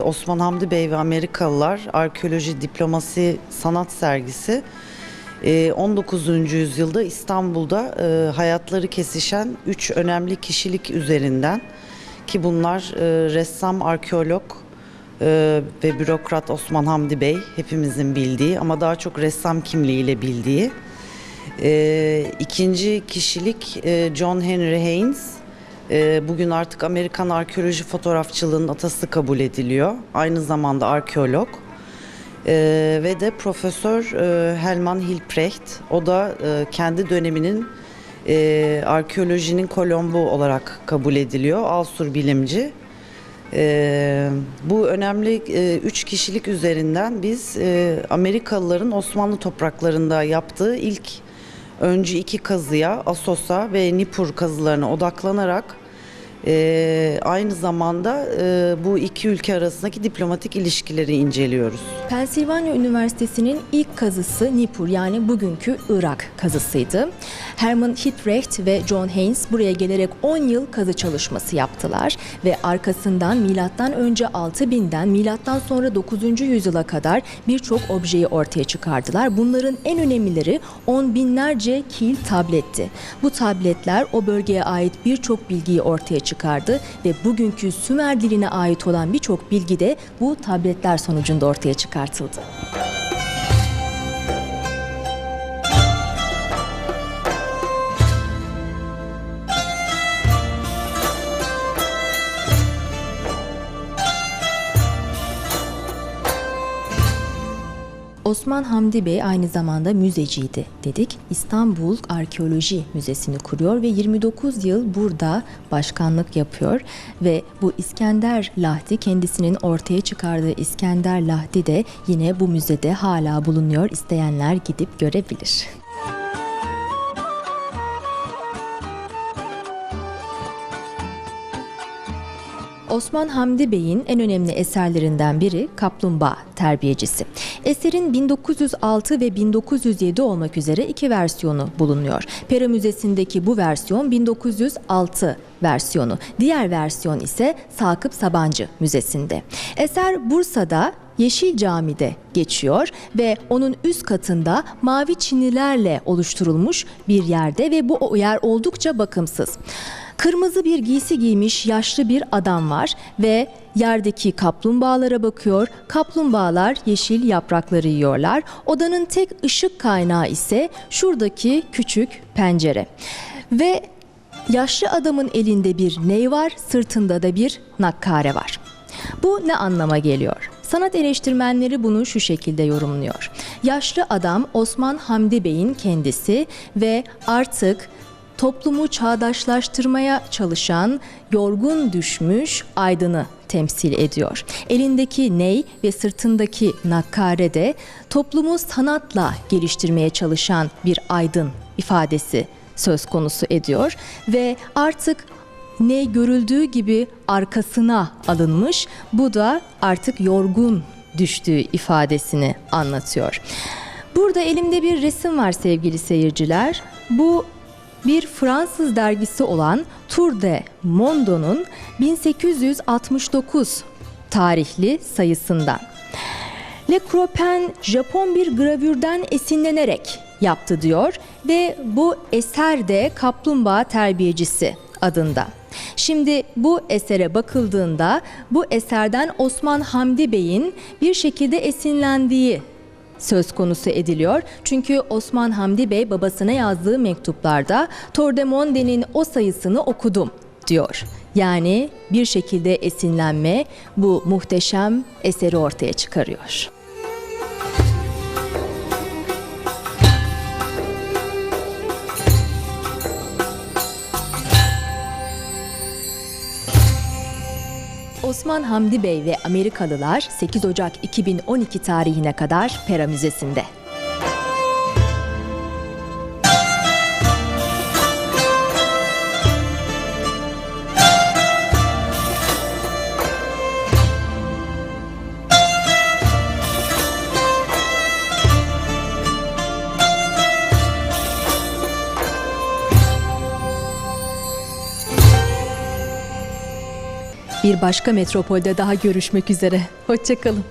Osman Hamdi Bey ve Amerikalılar Arkeoloji Diplomasi Sanat Sergisi e, 19. yüzyılda İstanbul'da e, hayatları kesişen üç önemli kişilik üzerinden ki bunlar e, ressam, arkeolog e, ve bürokrat Osman Hamdi Bey hepimizin bildiği ama daha çok ressam kimliğiyle bildiği. E, ikinci kişilik e, John Henry Haynes. E, bugün artık Amerikan arkeoloji fotoğrafçılığının atası kabul ediliyor. Aynı zamanda arkeolog. E, ve de Profesör e, Helman Hilprecht. O da e, kendi döneminin e, arkeolojinin Kolombo olarak kabul ediliyor. Alsur bilimci. Ee, bu önemli e, üç kişilik üzerinden biz Amerikalıların Osmanlı topraklarında yaptığı ilk öncü iki kazıya, Asos'a ve Nippur kazılarına odaklanarak e, aynı zamanda e, bu iki ülke arasındaki diplomatik ilişkileri inceliyoruz. Pensilvanya Üniversitesi'nin ilk kazısı Nippur yani bugünkü Irak kazısıydı. Herman Hitrecht ve John Haynes buraya gelerek 10 yıl kazı çalışması yaptılar ve arkasından milattan önce 6000'den milattan sonra 9. yüzyıla kadar birçok objeyi ortaya çıkardılar. Bunların en önemlileri on binlerce kil tabletti. Bu tabletler o bölgeye ait birçok bilgiyi ortaya çıkardı ve bugünkü Sümer diline ait olan birçok bilgi de bu tabletler sonucunda ortaya çıkartıldı. Osman Hamdi Bey aynı zamanda müzeciydi dedik. İstanbul Arkeoloji Müzesi'ni kuruyor ve 29 yıl burada başkanlık yapıyor ve bu İskender Lahdi kendisinin ortaya çıkardığı İskender Lahdi de yine bu müzede hala bulunuyor. İsteyenler gidip görebilir. Osman Hamdi Bey'in en önemli eserlerinden biri Kaplumbağa Terbiyecisi. Eserin 1906 ve 1907 olmak üzere iki versiyonu bulunuyor. Pera Müzesi'ndeki bu versiyon 1906 versiyonu. Diğer versiyon ise Sakıp Sabancı Müzesi'nde. Eser Bursa'da Yeşil Cami'de geçiyor ve onun üst katında mavi çinilerle oluşturulmuş bir yerde ve bu yer oldukça bakımsız. Kırmızı bir giysi giymiş yaşlı bir adam var ve yerdeki kaplumbağalara bakıyor. Kaplumbağalar yeşil yaprakları yiyorlar. Odanın tek ışık kaynağı ise şuradaki küçük pencere. Ve yaşlı adamın elinde bir ney var, sırtında da bir nakkare var. Bu ne anlama geliyor? Sanat eleştirmenleri bunu şu şekilde yorumluyor. Yaşlı adam Osman Hamdi Bey'in kendisi ve artık toplumu çağdaşlaştırmaya çalışan yorgun düşmüş aydını temsil ediyor. Elindeki ney ve sırtındaki nakkare de toplumu sanatla geliştirmeye çalışan bir aydın ifadesi söz konusu ediyor ve artık ne görüldüğü gibi arkasına alınmış. Bu da artık yorgun düştüğü ifadesini anlatıyor. Burada elimde bir resim var sevgili seyirciler. Bu bir Fransız dergisi olan Tour de Mondo'nun 1869 tarihli sayısından. Le Cropen Japon bir gravürden esinlenerek yaptı diyor ve bu eser de Kaplumbağa Terbiyecisi adında. Şimdi bu esere bakıldığında bu eserden Osman Hamdi Bey'in bir şekilde esinlendiği söz konusu ediliyor. Çünkü Osman Hamdi Bey babasına yazdığı mektuplarda Tordemonde'nin o sayısını okudum diyor. Yani bir şekilde esinlenme bu muhteşem eseri ortaya çıkarıyor. Osman Hamdi Bey ve Amerikalılar 8 Ocak 2012 tarihine kadar Pera Müzesi'nde. Bir başka metropolde daha görüşmek üzere. Hoşçakalın.